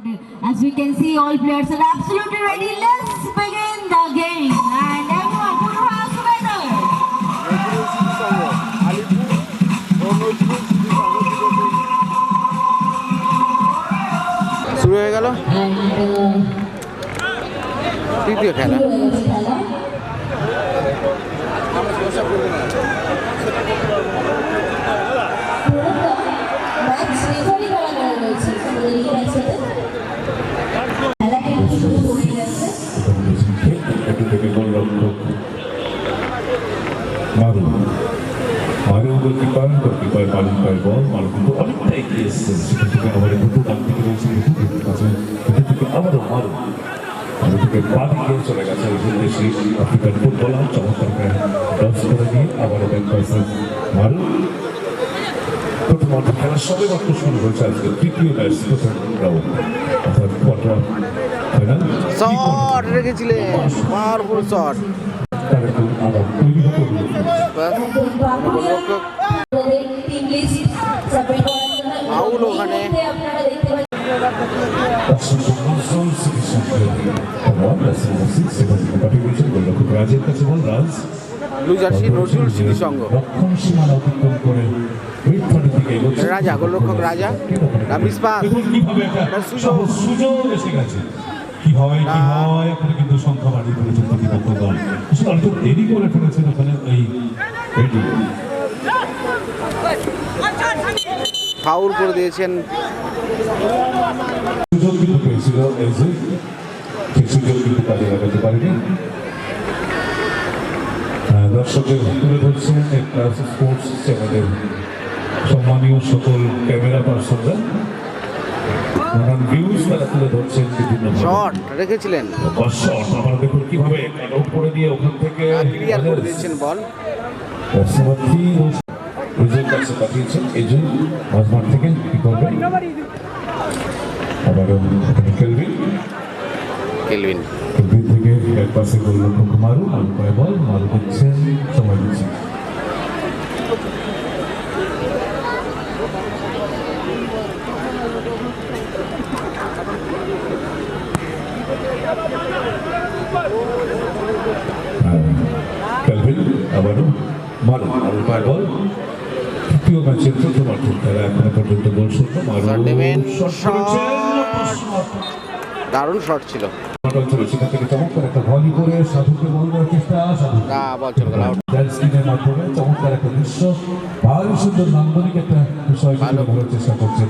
As we can see, all players are absolutely ready. Let's begin the game. And everyone put your hands together. শুরু হয়ে গেল And uh, তৃতীয় খেলা গোলরক্ষক মারু মারু goalkeeper goalkeeper মারুন পায় বল মারু কিন্তু অনেকটা এগিয়ে এসছে। সেখান থেকে আবার দুটো ডান দিকে রয়েছে পাচ্ছেন এখান থেকে আবারও মারু মারু থেকে মারু তৃতীয় শট রেখেছিলেন পাওয়ারফুল শট আউল ওখানে। মুহূর্তে আপনারা দেখতে পাচ্ছেন রাজের কাছে ball Raj blue jersey Nazrul Smriti Sangha. Raja, গোলরক্ষক রাজা। সুযোগ। কি হয় কি। হয়? এখন কিন্তু সংখ্যা বাড়িয়ে ফেলেছে প্রতিপক্ষ দল আসলে অল্প দেরি করে ফেলেছেন ওখানে এই ফাউল করে দিয়েছেন। সুযোগ কিন্তু পেয়েছিল সেই সুযোগ কিন্তু কাজে লাগাতে পারেনি। আহ, দর্শকদের তুলে ধরছেন একটা স্পোর্টস চ্যানেলের সম্মানীয় সকল ক্যামেরা পার্সনরা নানান ভিউজ তারা তুলে ধরছেন বিভিন্ন রেখেছিলেন দেখুন কীভাবে কাট করে দিয়ে ওখান থেকে ক্লিয়ার করে দিয়েছেন বল। এজের কাছে পাঠিয়েছেন। এজেন্ট মাঝমাঠ থেকে কি করবে আবারও এখানে খেলবেন কেলভিন। থেকে এক পাশে গোলরক্ষক মারু মারু পায় বল মারু দিচ্ছেন সময় দিচ্ছেন। আবারও মারু পায় তৃতীয় ম্যাচের প্রথমার্ধের খেলা এখনও পর্যন্ত গোল শূন্য। দারুণ শট ছিল। সেখান থেকে চমৎকার একটা ভলি করে সাধুকে বল দেওয়ার চেষ্টা স্ক্রিনের মাধ্যমে চমৎকার একটা দৃশ্য। ভারী সুন্দর নান্দনিক একটা বিষয় চেষ্টা করছেন।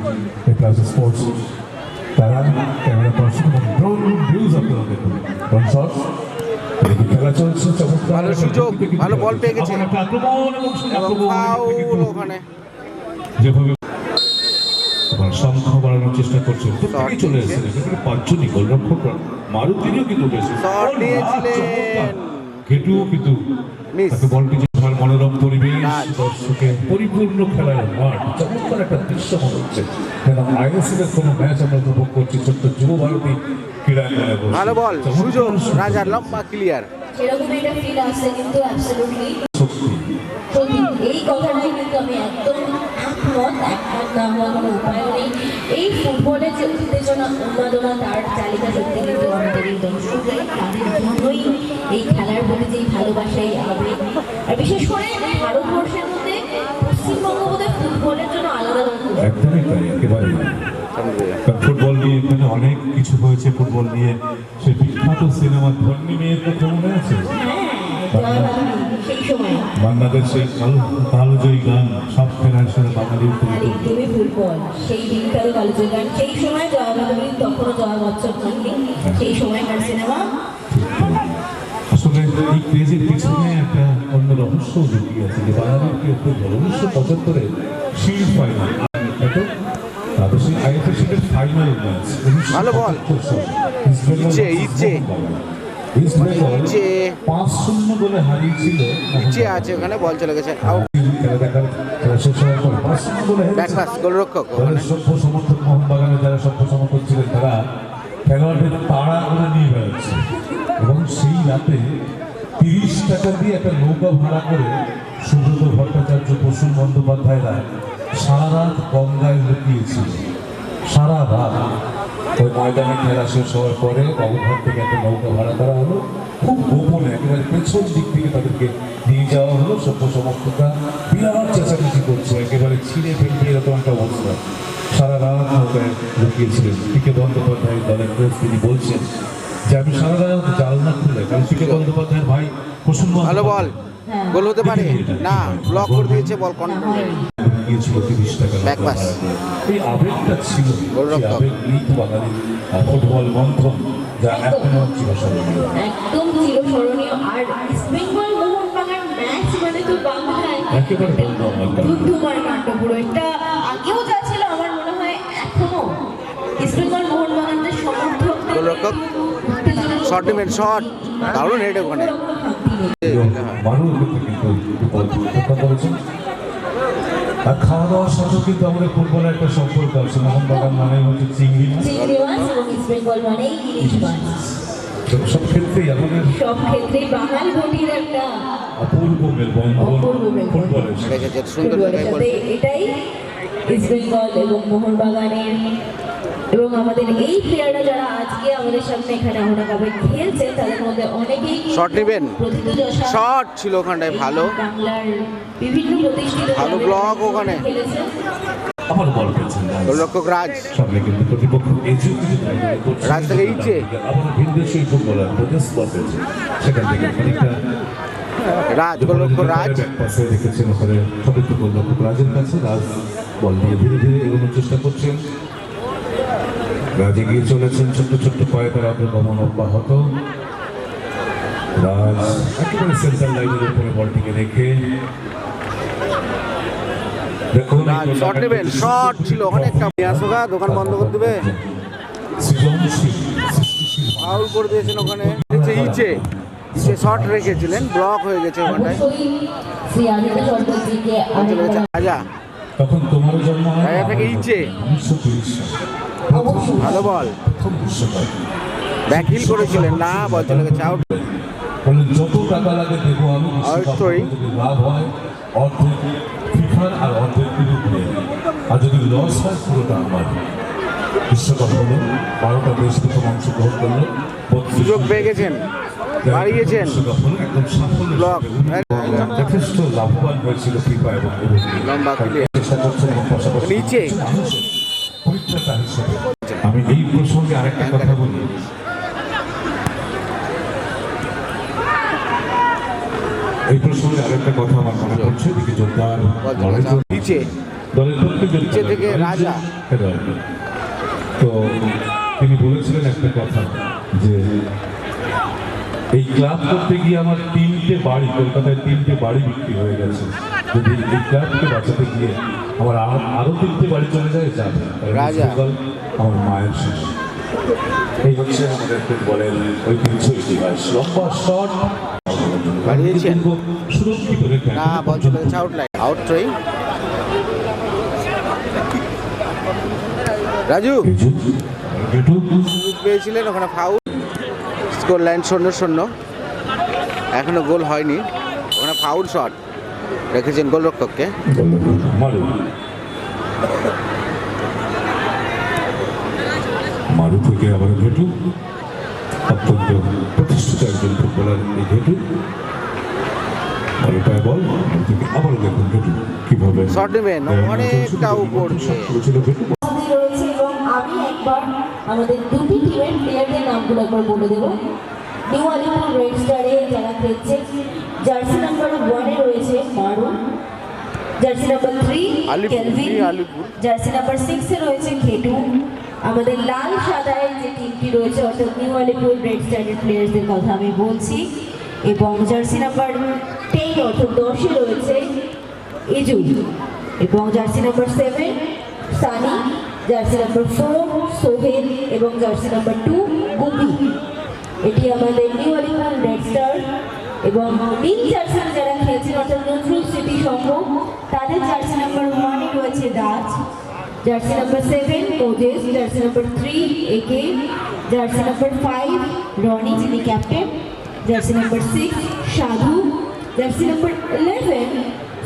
বল পেয়ে গেছে। এবং ফাউল ওখানে। সংখ্যা বাড়ানোর চেষ্টা করছে প্রত্যেকেই চলে এসেছে পাঁচজনই গোলরক্ষকরা মারুতিরও কিন্তু বেশি শট ও, না, কেটুও কিন্তু তাকে বলটি যে মনোরম পরিবেশ। পরিপূর্ণ খেলার মাঠ। চমৎকার একটা দৃশ্য মনে হচ্ছে। কেন আইএসএল এর কোনো ম্যাচ আমরা উপভোগ করছি। ছোট্ট যুব ভারতী ক্রীড়াঙ্গনে ভালো বল। সুযোগ। রাজার লম্বা ক্লিয়ার সেরকম একটা ফিল আসছে কিন্তু অ্যাবসলিউটলি সত্যি এই কথাটাই কিন্তু আমি একদম একমত একমত না হওয়ার কোনো উপায় নেই। এই ফুটবলের যে উত্তেজনা, উন্মাদনা, তার চালিকা সত্যি কিন্তু আমাদের এই দর্শকদের এই খেলার প্রতি যে ভালোবাসা এই আবেগ। আর বিশেষ করে ভারতবর্ষের মধ্যে পশ্চিমবঙ্গ বোধহয় ফুটবলের জন্য আলাদা একদমই ফুটবল নিয়ে এখানে অনেক কিছু হয়েছে, ফুটবল নিয়ে সেই বিখ্যাত সিনেমা ধর্মী মেয়ের কথা মনে আছে? জয় বাঙালি সেই সময় বাংলাদেশ সেই কালো, কালোজয়ী গান সব বাঙালি আর একদমই ফুটবল সেই গান সেই সময় জয়া বাঙালি তখনও সিনেমা আসলে এই ক্রেজের একটা অন্য রহস্য লুকিয়ে আছে, যে বাঙালির কি উনিশশো পঁচাত্তরে শিল্ড ফাইনাল তাই ভালো বল। ইচ্ছে, ইচ্ছে। পাঁচ শূন্য হারিয়েছিল আছে ওখানে বল চলে গেছে। যারা তারা তাড়া এবং সেই রাতে তিরিশ টাকা দিয়ে একটা নৌকা করে সুব্রত ভট্টাচার্য প্রসূন বন্দ্যোপাধ্যায়রা সারা রাত গঙ্গায় লুকিয়েছিল। সারা রাত ওই ময়দানে খেলা শেষ হওয়ার পরে বাবুঘাট থেকে একটা নৌকা ভাড়া করা হলো। খুব গোপনে একেবারে পেছন দিক থেকে তাদেরকে নিয়ে যাওয়া হলো। সভ্য সমর্থকরা বিরাট চেঁচামেচি করছে, একেবারে ছিঁড়ে ফেলবে এরকম একটা অবস্থা। সারা রাত নৌকায় লুকিয়েছিলেন। পিকে বন্দ্যোপাধ্যায় দলের তিনি বলছেন যে আমি সারা রাত জাল খুলে কারণ পিকে বন্দ্যোপাধ্যায়ের ভাই প্রসন্ন ভালো বল। গোল হতে পারে। না ব্লক করে দিয়েছে বল কন্ট্রোল। গিয়েছিল তিরিশ টাকা Back এই আবেগটা ছিল আবেগ এই বাঙালির ফুটবল মন্থন যা এখনও চিরস্মরণীয়। একদম চিরস্মরণীয়। আর ইস্ট বেঙ্গল মোহনবাগান ম্যাচ মানে তো বাংলায় একেবারে বলব আমার কাছে। ধুমধুমার কাণ্ড পুরো। এটা আগেও যা ছিল আমার মনে হয় এখনও ইস্ট বেঙ্গল মোহনবাগানদের সমর্থকদের গোলরক্ষক। শর্ট ডিমেন শর্ট দারুণ হেড ওখানে। আর খাওয়া দাওয়ার সাথেও কিন্তু আমাদের ফুটবলের একটা সম্পর্ক আছে। মোহনবাগান মানে হচ্ছে চিংড়ি। সব ক্ষেত্রেই আমাদের সব ক্ষেত্রেই বাঙাল ঘটির একটা অপূর্ব মেলবন্ধন অপূর্ব ফুটবলের সাথে। এটাই ইস্ট বেঙ্গল এবং মোহনবাগানের এবং আমাদের এই প্লেয়াররা যারা আজকে আমাদের সামনে এখানে আমরা কাপে খেলছে তাদের মধ্যে অনেকেই Shot নিবেন? শর্ট ছিল ওখানটায় ভালো বাংলার বিভিন্ন প্রতিষ্ঠিত ভালো block ওখানে। খেলেছে। আবার বল পেয়েছেন রাজ। গোলরক্ষক রাজ সামনে কিন্তু প্রতিপক্ষ থেকে ইচ্ছে। আবার ভিনদেশি ফুটবলার প্রদেশ বল পেয়েছে সেখান থেকে খানিকটা রাজ গোলরক্ষক রাজ ব্যাক রেখেছেন ওখানে সতীর্থ গোলরক্ষক রাজের কাছে রাজ বল দিয়ে ধীরে ধীরে এগোনোর চেষ্টা করছেন রাজ গিয়ে চলেছেন ছোট্ট ছোট্ট পায়ে তার অগ্রগমন অব্যাহত। রাজ একেবারে সেন্টার লাইনের উপরে বলটিকে রেখে। দেখুন নেবেন শর্ট ছিল ওখানে একটা আসোগা দোকান বন্ধ করে দেবে। ফাউল করে দিয়েছেন ওখানে। নিচে ইচে। রেখেছিলেন ব্লক হয়ে গেছে ওখানটায়। রাজা। তখন তোমারও জন্ম হয়। থেকে ইচ্ছে উনিশশো তিরিশ ভালো বল। প্রথম বিশ্বকাপ ব্যাকহিল করেছিলেন। না বল চলে গেছে আউট বললেন যত টাকা লাগে দেবো আমি বিশ্বকাপ লাভ হয় অর্ধেক ফিফার আর অর্ধেক আর যদি লস হয় পুরোটা আমার। বিশ্বকাপ হলো বারোটা দেশ প্রথম অংশগ্রহণ করল। সুযোগ পেয়ে গেছেন। ব্লক। যথেষ্ট লাভবান হয়েছিল ফিফা এবং। চেষ্টা করছেন এবং পাশাপাশি নিচে। পরিত্রাতা হিসেবে আমি এই প্রসঙ্গে আরেকটা কথা বলি এই প্রসঙ্গে আরেকটা কথা আমার মনে পড়ছে এদিকে জোরদার। নিচে দলের প্রত্যেকজন নিচে থেকে রাজা। তো তিনি বলেছিলেন একটা কথা যে এই ক্লাব করতে গিয়ে আমার তিনটে বাড়ি কলকাতায় তিনটে বাড়ি বিক্রি হয়ে গেছে যদি এই ক্লাবকে বাঁচাতে গিয়ে আমার আর- আরও তিনটে বাড়ি চলে যায় যাবে রাজা। আমার মায়ের শেষ। এই হচ্ছে আমাদের ফুটবলের ঐতিহ্য ইতিহাস। লম্বা শট। বাড়িয়েছেন। সুরক্ষিত রেখে না বল চলে গেছে আউট ট্রেই রাজু। পেয়েছিলেন ওখানে ফাউল স্কোর লাইন শূন্য শূন্য। এখনও গোল হয়নি। ওখানে ফাউল শট রেখেছেন গোলরক্ষককে? মারু মারু থেকে আবার ঘেটু। অত্যন্ত প্রতিষ্ঠিত একজন ফুটবলার এই ঘেটু। পায় বল মারু থেকে আবার দেখুন ঘেটু। কীভাবে Shot নেবেন, অনেকটা উপর। ঘেটু। আমাদের দুটি টিমের প্লেয়ারদের নামগুলো একবার বলে দেবো। নিউ আলিপুর রেড স্টারে যারা খেলছে জার্সি নাম্বার ওয়ানে রয়েছে maroon jersey number three Kelvin jersey number সিক্সে রয়েছে খেটু আমাদের লাল সাদায় যে টিমটি রয়েছে অর্থাৎ নিউ আলিপুর রেড স্টারের প্লেয়ার্সদের কথা আমি বলছি। এবং জার্সি নাম্বার টেন অর্থাৎ দশে রয়েছে ইজু এবং jersey number seven Sunny jersey number four Sohel এবং জার্সি নাম্বার টু গুপি এটি আমাদের নিউ আলিপুর রেড স্টার এবং নীল জার্সি যারা খেলছেন অর্থাৎ নজরুল স্মৃতি সংঘ তাদের জার্সি নাম্বার ওয়ানে রয়েছে Das jersey number seven Moses jersey number three একে জার্সি নাম্বার ফাইভ রনি যিনি captain jersey number six Sadhu jersey number eleven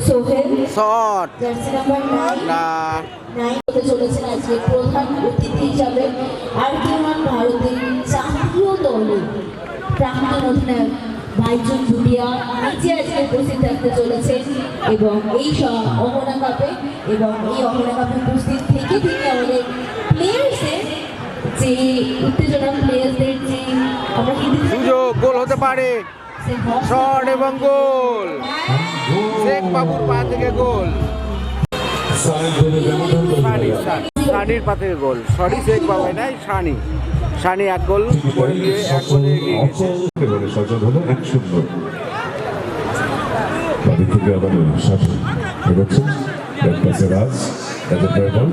Sohel jersey number nine nine হতে চলেছেন আজকে প্রধান অতিথি হিসাবে। আর কেউ ভারতের দলের প্রাক্তন অধিনায়ক ভাইচুন ভুটিয়া নিজে আজকে উপস্থিত থাকতে চলেছেন এবং এই স- অহনা কাপে এবং এই অহনা কাপে উপস্থিত থেকে তিনি আমাদের প্লেয়ার্সের যে উত্তেজনা প্লেয়ার্সদের যে আমরা সুযোগ গোল হতে পারে। শট এবং গোল। শেখ বাবুর পা থেকে গোল। সানির পা থেকে গোল। সরি শেখ বাবু নাই সানি। সানি এক গোল করে দিয়ে এক গোলে এগিয়ে গেছে। একেবারে সচল হলো এক শূন্য। বাড়ি থেকে আবার সাথে এগোচ্ছেন এক পাশে রাজ রাজের পায়ে বল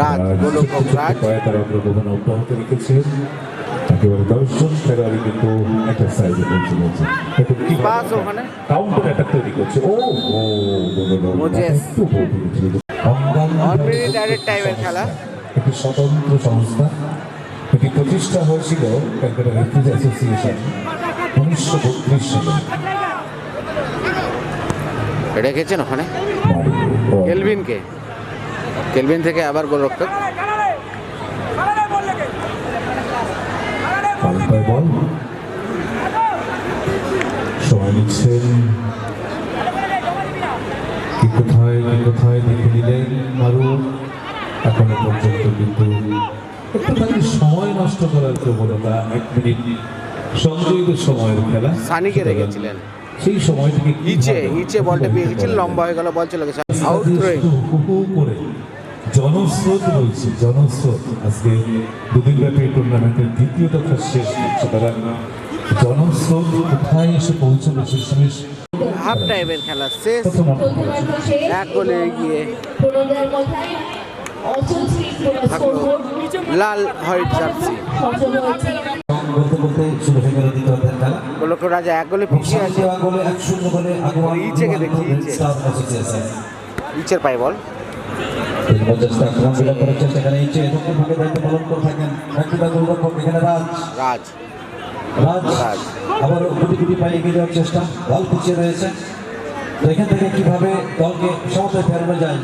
রাজ গোলক্ষক রাজ। পায়ে তারা অগ্রগমন অব্যাহত রেখেছেন একেবারে দর্শন ফেরারি কিন্তু একটা সাইজে পৌঁছে গেছে। দেখুন কি পাস ওখানে। কাউন্টার অ্যাটাক তৈরি করছে। ও ও মোজেস। একটু বল দিয়েছিল। One minute added time এর খেলা। একটি স্বতন্ত্র সংস্থা। প্রতিষ্ঠা হয়েছিল ক্যালকাটা রেফ্রিজ অ্যাসোসিয়েশন উনিশশো বত্রিশ সালে। রেখেছেন ওখানে? কেলভিনকে? কেলভিন থেকে আবার গোলরক্ষক বল। সময় নিচ্ছেন। কি কোথায় কি কোথায় দেখে নিলেন মারু? এখনও পর্যন্ত কিন্তু একটুখানি সময় নষ্ট করার প্রবণতা এক মিনিট সংযোগিত সময়ের খেলা। সানিকে রেখেছিলেন। সেই সময়টিকে ইচে ইচে বলটা পেয়ে গেছিল লম্বা হয়ে গেল বল চলে গেছে? আউট থ্রোয়িং হু হু করে জনস্রোত রয়েছে জনস্রোত। আজকে দুদিন ব্যাপী টুর্নামেন্টের দ্বিতীয় তথা শেষ সুতরাং জনস্রোত কোথায় এসে পৌঁছবে শেষমেশ হাফ টাইমের খেলা শেষ। এক গোলে এগিয়ে। থাকল লাল হোয়াইট জার্সি। রাজা এক গোলে পিছিয়ে আছে। ইচেকে দেখি, ইচের পায়ে বল। রাজ। রাজ। পায়ে চেষ্টা বল পিছিয়ে রয়েছে কীভাবে দলকে সমতায় ফেরানো যায়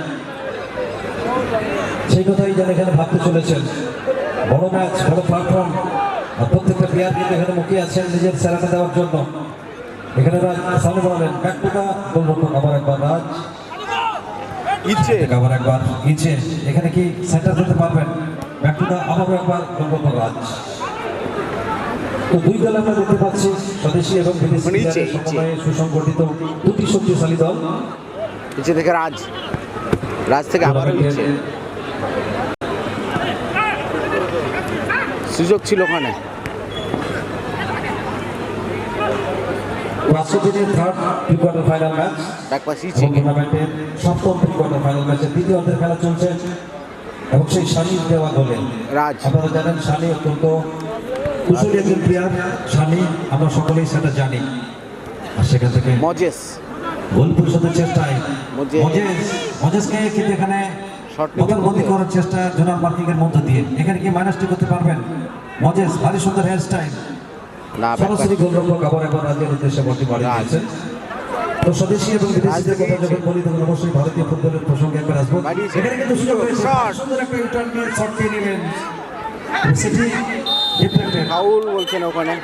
সেই কথাই যেন এখানে ভাবতে চলেছেন। বড় ম্যাচ বড় প্ল্যাটফর্ম আর প্রত্যেকটা প্লেয়ার কিন্তু এখানে মুখিয়ে আছেন নিজের সেরাটা দেওয়ার জন্য। এখানে রাজ সামনে বাড়ালেন ব্যাকটুকা গোলরক্ষক আবার একবার রাজ। ইচে আবার একবার ইচ্ছে। এখানে কি সেন্টার দিতে পারবেন? ব্যাকটুকা আবারও একবার গোলরক্ষক রাজ। তো দুই দল আমরা দেখতে পাচ্ছি স্বদেশি এবং বিদেশি মানে ইচ্ছে, ইচ্ছে। সমন্বয়ে সুসংগঠিত দুটি শক্তিশালী দল। ইচে থেকে রাজ। রাজ থেকে আবারও ইচে সুযোগ ছিল ওখানে। আজকে দিনের third pre quarter final match back pass টুর্নামেন্টের সপ্তম প্রি কোয়ার্টার ফাইনাল ম্যাচের দ্বিতীয় অর্ধের খেলা চলছে এবং সেই শানির দেওয়া গোলে রাজ। আপনারা জানেন শানি অত্যন্ত কুশলী একজন প্লেয়ার শানি আমরা সকলেই সেটা জানি। আর সেখান থেকে মজেস। গোল পরিশোধের চেষ্টায় মজেস। মজেস মজেসকে কিন্তু এখানে করার চেষ্টা জোনাল মধ্য দিয়ে। এখানে কি মাইনাসটি করতে পারবেন? মজেস ভারী সুন্দর হেয়ার স্টাইল সরাসরি গোলরক্ষক আবার একবার রাজ্যের উদ্দেশ্যে তো স্বদেশি এবং বিদেশিদের কথা যখন বলি তখন অবশ্যই ভারতীয় ফুটবলের প্রসঙ্গে একবার আসব। এখানে কিন্তু সুযোগ রয়েছে। সুন্দর একটা রিটার্ন নিয়ে শট দিয়ে নিলেন সেটি ডিফ্লেক্টেড ফাউল বলছেন ওখানে।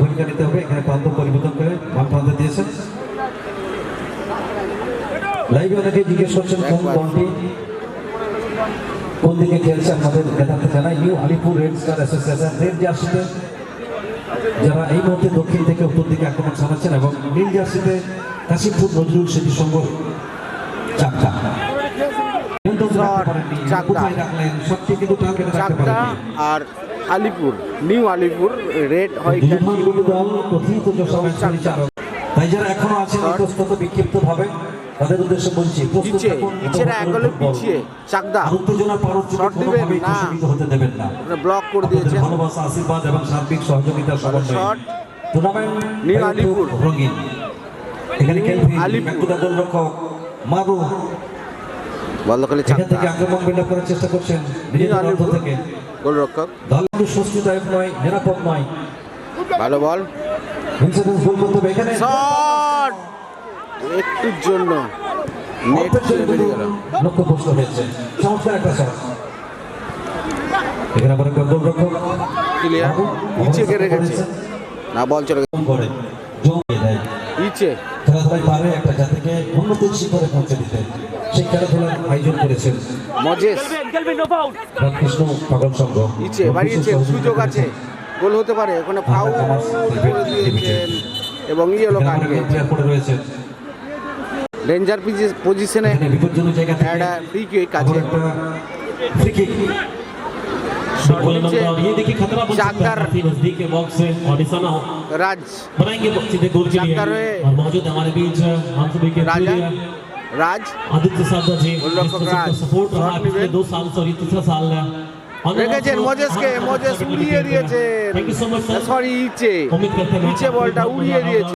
ভূমিকা নিতে হবে। এখানে প্রান্ত পরিবর্তন করে বাম প্রান্তে দিয়েছেন। লাইভে অনেকে জিজ্ঞেস করছেন কোন দলটি কোন দিকে খেলছে আমাদের নেতাতে জানাই New Alipur Red Star Association red জার্সিতে যারা এই মুহূর্তে দক্ষিণ থেকে উত্তর দিকে আক্রমণ চালাচ্ছেন এবং নীল জার্সিতে কাশিমপুর নজরুল স্মৃতি সংঘ পারেননি। আর আলিপুর নিউ আলিপুর রেড পরিচালক। তাই যারা এখনও আছেন ইতস্তত বিক্ষিপ্ত ভাবে তাদের উদ্দেশ্যে বলছি পিছিয়ে এক গোলে পিছিয়ে চাকদা। শট দিবেন না। হতে দেবেন না। ব্লক করে দিয়েছেন। ভালোবাসা আশীর্বাদ এবং সার্বিক সহযোগিতার সমন্বয়ে। শট। টুর্নামেন্ট নীল আলিপুর। রঙিন। এখানে নীল আলিপুর। গোলরক্ষক মারু। বন্ধ করলে থেকে চাকদা আক্রমণ বিল্ড করার চেষ্টা করছেন অর্থ আলিপুর। থেকে। গোলরক্ষক। দল নয় নিরাপদ নয়। ভালো বল। ইনসিডেন্স গোল করতে হবে এখানে। শট! একটুর জন্য নেট ছেড়ে বেরিয়ে গেল। লক্ষ্য হয়েছে। চমৎকার একটা শট এখানে আবার একবার গোলরক্ষক ক্লিয়ার ইচেকে রেখেছে না বল চলে গেছে। করে। জমিয়ে দেয় ইচে খেলাধুলায় পারে একটা জাতিকে উন্নতির শিখরে পৌঁছে দিতে। সেই খেলাধুলার আয়োজন করেছেন। মজেস। রামকৃষ্ণ পাগল সংঘ। ইচে বাড়িয়েছে সুযোগ আছে। গোল হতে পারে। ওখানে ফাউল করে দিয়েছেন এবং ইয়েলো কার্ড ডেঞ্জার পজিশনে এখানে বিপজ্জনক জায়গা থেকে একটা ফ্রি কিক আবার আছে একটা ফ্রি কিক শট गोल নিচ্ছে नंबर ये देखिए खतरा बन सकता है जाकर। काफी नजदीक के बॉक्स से और निशाना हो রাজ बनाएंगे सीधे गोल के लिए जाकर हुए। और मौजूद है हमारे बीच हम सभी के राजा प्रिय রাজ आदित्य साधा जी गोलरक्षक जिस राज। सपोर्ट रहा है शॉट पिछले निवेद। दो साल से और ये तीसरा साल है রেখেছেন মজেসকে মজেস উড়িয়ে দিয়েছেন thank you so much sir sorry ইচে उम्मीद करते हैं ইচে বলটা উড়িয়ে দিয়েছে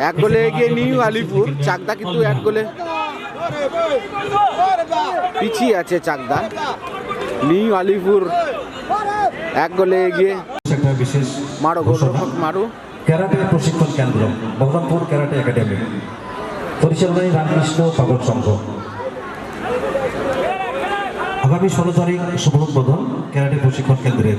এক গোলে এগিয়ে নিউ আলিপুর চাকদা কিন্তু এক গোলে পিছিয়ে আছে চাকদা নিউ আলিপুর এক গোলে এগিয়ে মারো গোল মারু ক্যারাটে প্রশিক্ষণ কেন্দ্র ভগবানপুর ক্যারাটে একাডেমি পরিচালনায় রামকৃষ্ণ পাগল সংঘ। আগামী ষোলো তারিখ সুবর্ণ উদ্বোধন ক্যারাটে প্রশিক্ষণ কেন্দ্রের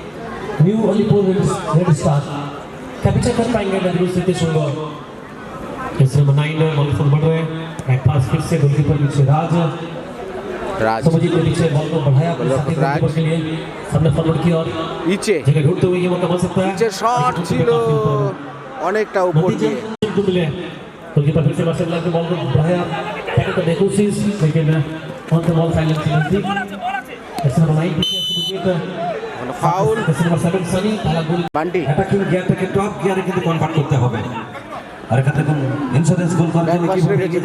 न्यू अलीपुर रेड स्टार क्या पीछे कर पाएंगे नजरुल सिद्धि संघ जैसे नंबर नाइन मॉलिफोन बढ़ रहे हैं बैक पास फिर से गोलकीपर पीछे राज রাজ समझिए के पीछे बॉल को बढ़ाया अपने साथी राज। गोलकीपर के लिए सामने फॉरवर्ड की और ইচে जगह ढूंढते हुए ये मौका बन सकता है ইচে শট ছিল অনেকটা উপর नतीजे দিয়ে को मिले गोलकीपर फिर से मार्शल के बॉल को बढ़ाया टैकल करने की कोशिश लेकिन ऑन द बॉल साइलेंस नजदीक ऐसे नंबर नाइन पीछे सुबजीत ফাউল। বান্ডি অ্যাটাকিং কিন্তু গিয়ার থেকে টপ গিয়ারে কিন্তু কনভার্ট করতে হবে। আর এটা দেখুন ইন্স্যুরেন্স গোল করতে কীভাবে এগিয়ে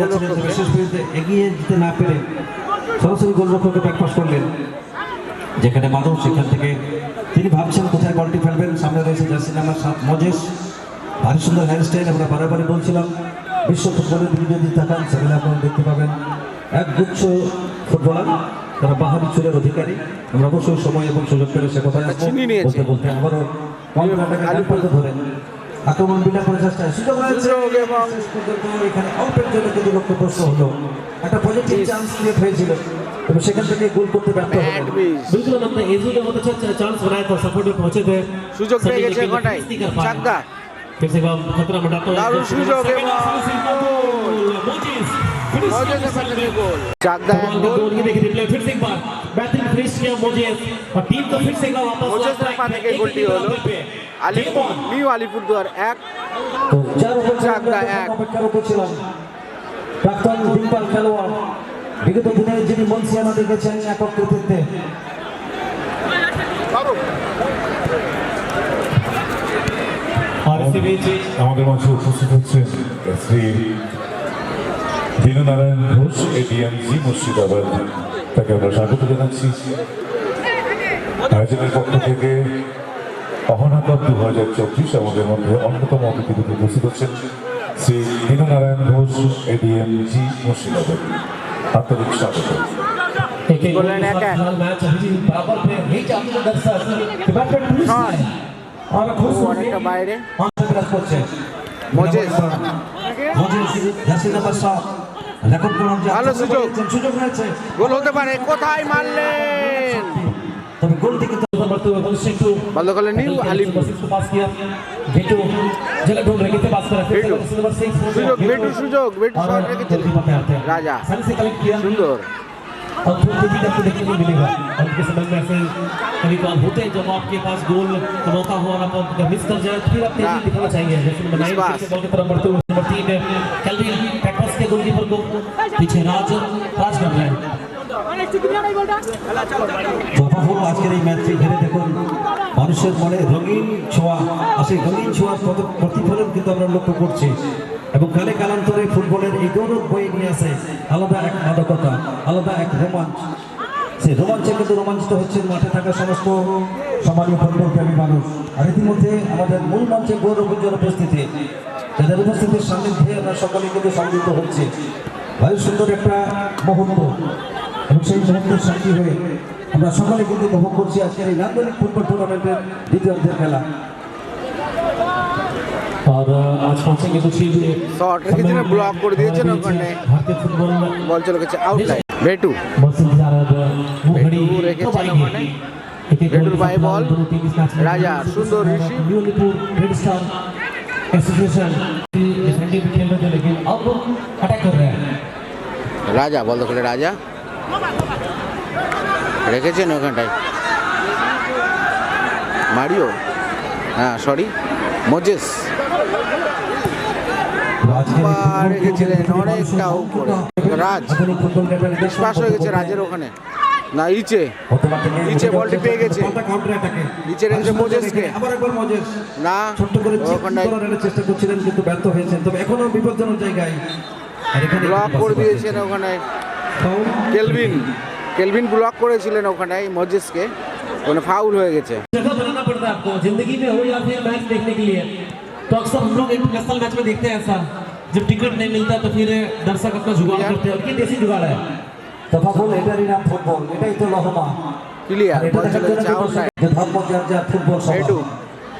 বিশেষ করে এগিয়ে যেতে না পেরে সরাসরি গোলরক্ষককে ব্যাকপাস করলেন। যেখানে মাধব সেখান থেকে তিনি ভাবছেন কোথায় বলটি ফেলবেন। সামনে রয়েছে জার্সি নাম্বার সাত মজেশ ভারী সুন্দর হেয়ার স্টাইল আমরা বারে বারে বলছিলাম বিশ্ব ফুটবলের দিকে যদি তাকান সেগুলো আপনারা দেখতে পাবেন। এক গুচ্ছ ফুটবলার তারা বাহারি চুলের অধিকারী আমরা অবশ্যই সময় এবং সুযোগ পেলে সে কথায় আসবো। চিনি নিয়েছে। বলতে বলতে আবারও কম্পিউটারটাকে ডান পাল্টে ধরে আক্রমণ বিনা প্রচেষ্টায় সুযোগ রয়েছে সুযোগ এবং- শেষ পর্যন্ত এখানে অল্পের জন্য কিন্তু লক্ষ্য প্রশ্ন হলো একটা পজিটিভ চান্স ক্রিয়েট হয়েছিল তবে সেখান থেকে গোল করতে ব্যর্থ ব্যাড হলো মিস बिल्कुल हमने एजू ने बहुत अच्छा चांस बनाया था सपोर्ट में पहुंचे थे সুযোগ পেয়ে सनी গেছে लेकिन ঘটাই नहीं कर पाए। চাকদা फिर से वह खतरा मंडाता हुआ दारुण सुजोग है सेकंड हाफ से गोल मोजिस फिनिश মজেসের পাশে থেকে গোল চাকদা এক कमाल का গোল गोल ये देखिए रिप्ले फिर से एक बार बेहतरीन फिनिश किया मोजेस और टीम को फिर से एक बार वापस মোজেসের পা থেকে গোলটি হলো আলিপুর নিউ আলিপুরদুয়ার এক তো যার উপর চাকদা এক। অপেক্ষার উপর ছিলাম প্রাক্তন ডিম্পাল খেলোয়াড় বিগত দিনে যিনি মনসিয়ানা দেখেছেন একক কৃতিত্বে और इसी बीच আমাদের মাঝে উপস্থিত হচ্ছে শ্রী দীননারায়ণ ঘোষ এডিএমজি মুর্শিদাবাদ। তাকে আমরা স্বাগত জানাচ্ছি। আয়োজনের পক্ষ থেকে অহনাকব দু হাজার চব্বিশ আমাদের মধ্যে অন্যতম অতিথি উপস্থিত হচ্ছেন। শ্রী দীননারায়ণ ঘোষ এডিএমজি মুর্শিদাবাদ। আন্তরিক স্বাগত। বাইরে। মজেজ মজেজ মোজেস। মজেস জার্সি নাম্বার সাত রেকর্ড করলাম যে ভালো সুযোগ। সুযোগ রয়েছে গোল হতে পারে কোথায় মারলেন তবে গোলটি কিন্তু बढ़ते हुए गोल सिंटू বন্ধ করলেন নিউ আলিপুর को पास किया भेटू जगह ढूंढ रहे कितने पास कर रहे भेटू। नंबर 6 সুযোগ বেটু সুযোগ বেটু শট রেখেছিলেন রাজা सनी से कलेक्ट किया সুন্দর और थोड़ी भी करके देखने को मिलेगा और उनके समय में ऐसे कभी कभार होते हैं जब आपके पास गोल का मौका हो और आप अगर मिस कर जाए तो फिर आप तेजी हाँ। दिखाना चाहिए जैसे नंबर नाइन विश्वास। फिर से बॉल की तरफ बढ़ते हुए नंबर तीन पीछे राज राज कर रहे हैं জফাফুল আজকের এই ম্যাচটি ঘিরে দেখুন মানুষের মনে রঙিন ছোঁয়া আর সেই রঙিন ছোঁয়ার প্রতি- প্রতিফলন কিন্তু আমরা লক্ষ্য করছি এবং কালে কালান্তরে ফুটবলের এই গৌরব বয়ে নিয়ে আসে আলাদা এক মাদকতা আলাদা এক রোমাঞ্চ সেই রোমাঞ্চে কিন্তু রোমাঞ্চিত হচ্ছে মাঠে থাকা সমস্ত সম্মানীয় ফুটবল প্রেমী মানুষ আর ইতিমধ্যে আমাদের মূল মঞ্চে গৌরব উজ্জ্বল উপস্থিতি যাদের উপস্থিতির সান্নিধ্যে আমরা সকলে কিন্তু সংযুক্ত হচ্ছে ভাই সুন্দর একটা মুহূর্ত এবং সেই মুহূর্তের সাক্ষী হয়ে আমরা সকালে কিন্তু উপভোগ করছি আজকের এই নান্দনিক ফুটবল টুর্নামেন্টের দ্বিতীয়ার্ধের খেলা। আর আজ পাঁচে কিন্তু শর্টের ক্ষেত্রে ব্লক করে দিয়েছেন ওখানে। বল চলে গেছে আউটলাইন বেটু রাজা, বল দখলে রাজা। রেখেছেন ওখানটায়? মারিও? হ্যাঁ সরি মোজেস। রেখেছিলেন হয়ে গেছে রাজের ওখানে। না বলটি পেয়ে গেছে। রেখেছে না করে চেষ্টা করছিলেন ব্যর্থ হয়েছেন। তবে এখনও বিপজ্জনক জায়গায় ব্লক করে দিয়েছেন ওখানে ফাউল। কেলভিন কেলভিন ব্লক করেছিলেন ওখানটায় মোজেসকে ওখানে ফাউল হয়ে গেছে जगह बनाना पड़ता है आपको जिंदगी में हो या फिर मैच देखने के लिए तो अक्सर हम लोग इंटरनेशनल मैच में देखते हैं ऐसा जब टिकट नहीं मिलता तो फिर दर्शक अपना जुगाड़ करते हैं और ये देसी जुगाड़ है তথা বল এটারই নাম ফুটবল এটাই তো লহমা ক্লিয়ার এটা বল দেখার চলে জন্য গেছে আউটলাইন যে ধর্ম যার যার ফুটবল সবার। ভেটু।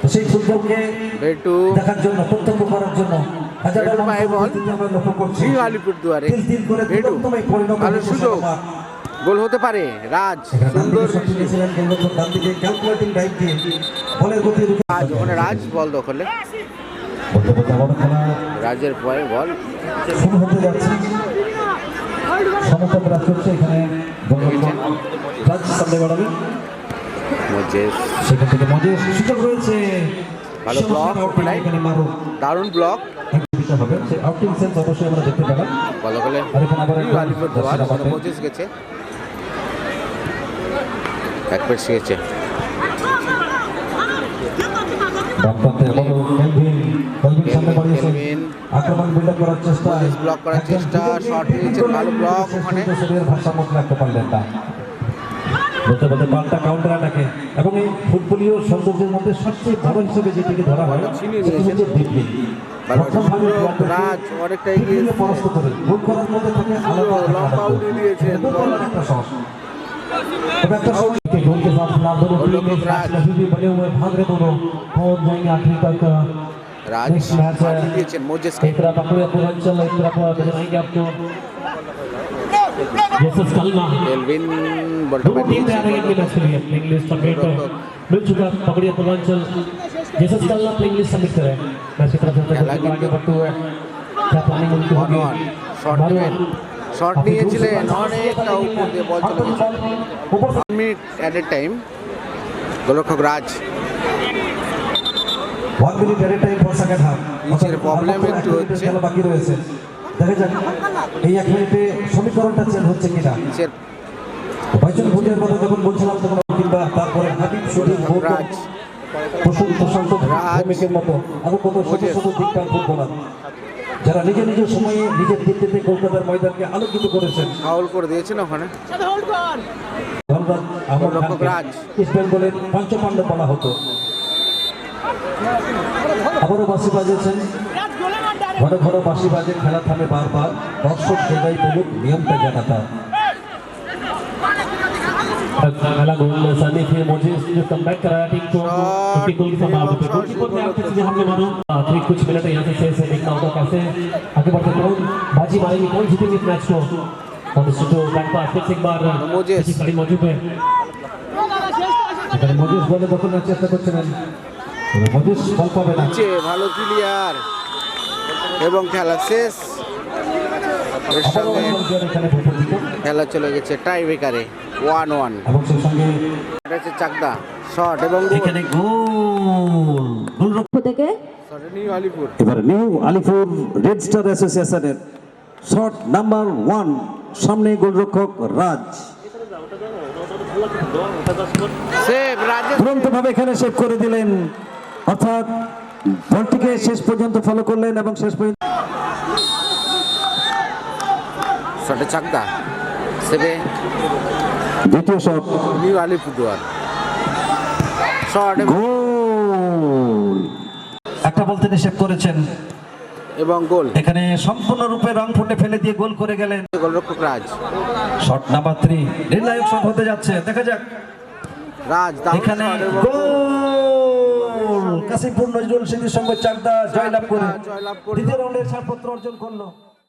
তো সেই ফুটবলকে ভেটু দেখার জন্য প্রত্যক্ষ করার জন্য পায়ে বল। নিউ আলিপুর দুয়ারে। তিল তিল করে ভেটু ভালো সুযোগ। গোল হতে পারে রাজ সুন্দর। রাজ ওখানে রাজ বল দখলে। রাজের পরে বল। শুরু হতে যাচ্ছে। সমর্থক রাজ এখানে রাজ সামনে বাড়াবে। মোজেস। সেখান থেকে মজে সুযোগ রয়েছে। ভালো মারো দারুণ ব্লক দিতে হবে। সেই আউটিং সেন্স অবশ্যই আমরা দেখতে পেলাম। বল দখলে আর এখানে আবার। মোজেস গেছে। এক পেট বাড়িয়েছেন আক্রমণ বিল্ড করার চেষ্টা। Block করার চেষ্টা, shot নিয়েছেন, ভালো block ওখানে। শরীরের ভারসাম্য রাখতে পারলেন না। বলতে বলতে পাল্টা কাউন্টার অ্যাটাকে এবং এই ফুটবলীয় সৌন্দর্যের মধ্যে সবচেয়ে বড় হিসেবে যেটিকে ধরা হয় ভালো সেটি। হচ্ছে রাজ অনেকটা এগিয়ে লম্বা উড়ে দিয়েছে गोल के साथ फ़िलहाल दोनों टीम में बने हुए भाग रहे दोनों पहुँच जाएँगे आखिर तक इस मैच एक तरफ़ अपने पूर्वांचल एक तरफ़ बताएँगे आपको जैसे कलमा एल्विन बर्टमैन टीम तैयार है मैच के लिए इंग्लिश समेट मिल चुका है पकड़िया पूर्वांचल जैसे कलमा प्लेइंग लिस्ट सबमिट करे मैच की तरफ से खेला आगे কিন্তু- बढ़ते हुए क्या प्लानिंग उनकी ওয়ান होगी ওয়ান শট নেবেন শট নিয়েছিলেন অনেকটা উপর দিয়ে বল চলে গেছে উপর one minute at a time গোলরক্ষক Raj one minute at time for second half নিচের problem একটু হচ্ছে। খেলা বাকি রয়েছে দেখা যাক এই এক মিনিটে সমীকরণটা চেঞ্জ হচ্ছে কিনা নিচের ভাইচুন ভুটিয়ার কথা যখন বলছিলাম তখন কিংবা তারপরে হাবিব শরীফ প্রসূন প্রশান্ত। ভৌমিকের মতো। আরও কত শত বুঝে। শত দিকটার ফুটবলার। যারা নিজে সময়ে নিজের কলকাতার ময়দানকে আলোকিত করেছেন। করে দিয়েছেন ওখানে। ধনরাজ আহমদ রাজ। ইস্ট বেঙ্গলের পঞ্চপাণ্ড বলা হতো। আবারও বাসি বাজেছেন ঘন ঘন বাসি বাজে খেলা থামে বারবার। দর্শক বলুক নিয়মটা জানা তার पहला गोल सनी फिर मुझे जो कमबैक कराया टीम को Shot, उसकी गोल की संभावना थी shot, गोलकीपर ने आपकी shot. चीजें हमने मालूम आखिरी कुछ मिनट यहाँ से शेष है देखना होगा कैसे आगे बढ़ते कौन बाजी मारेंगे कौन जीतेंगे इस मैच को और इस जो बैक पास फिर से एक बार मोजेस। किसी खड़ी मौजूद है এখানে মজিস বলে দখল নেওয়ার চেষ্টা করছিলেন তবে মজিস বল পাবে না নিচে ভালো ক্লিয়ার এবং খেলা শেষ সঙ্গে খেলা চলে গেছে টাই ব্রেকারে ওয়ান ওয়ান এবং সেই সঙ্গে এটা হচ্ছে চাকদা শট এবং এখানে গোল গোলরক্ষক থেকে নিউ আলিপুর। এবার নিউ আলিপুর রেড স্টার অ্যাসোসিয়েশনের শট নাম্বার ওয়ান সামনে গোলরক্ষক রাজ। সেভ রাজেশ। তুরন্তভাবে এখানে সেভ করে দিলেন। অর্থাৎ বলটিকে শেষ পর্যন্ত ফলো করলেন এবং শেষ পর্যন্ত শটে চাকদা সেভে দ্বিতীয় shot. New Alipurduar. Shot goal. একটা বলতে সেভ করেছেন। এবং গোল। এখানে সম্পূর্ণরূপে রং ফুটে ফেলে দিয়ে গোল করে গেলেন। গোলরক্ষক রাজ। Shot number three. নির্ণায়ক শট হতে যাচ্ছে। দেখা যাক। রাজ এখানে গোল। কাশিমপুর নজরুল স্মৃতি সংঘ চাকদা জয়লাভ করে জয়লাভ করে। দ্বিতীয় রাউন্ডের ছাড়পত্র অর্জন করল।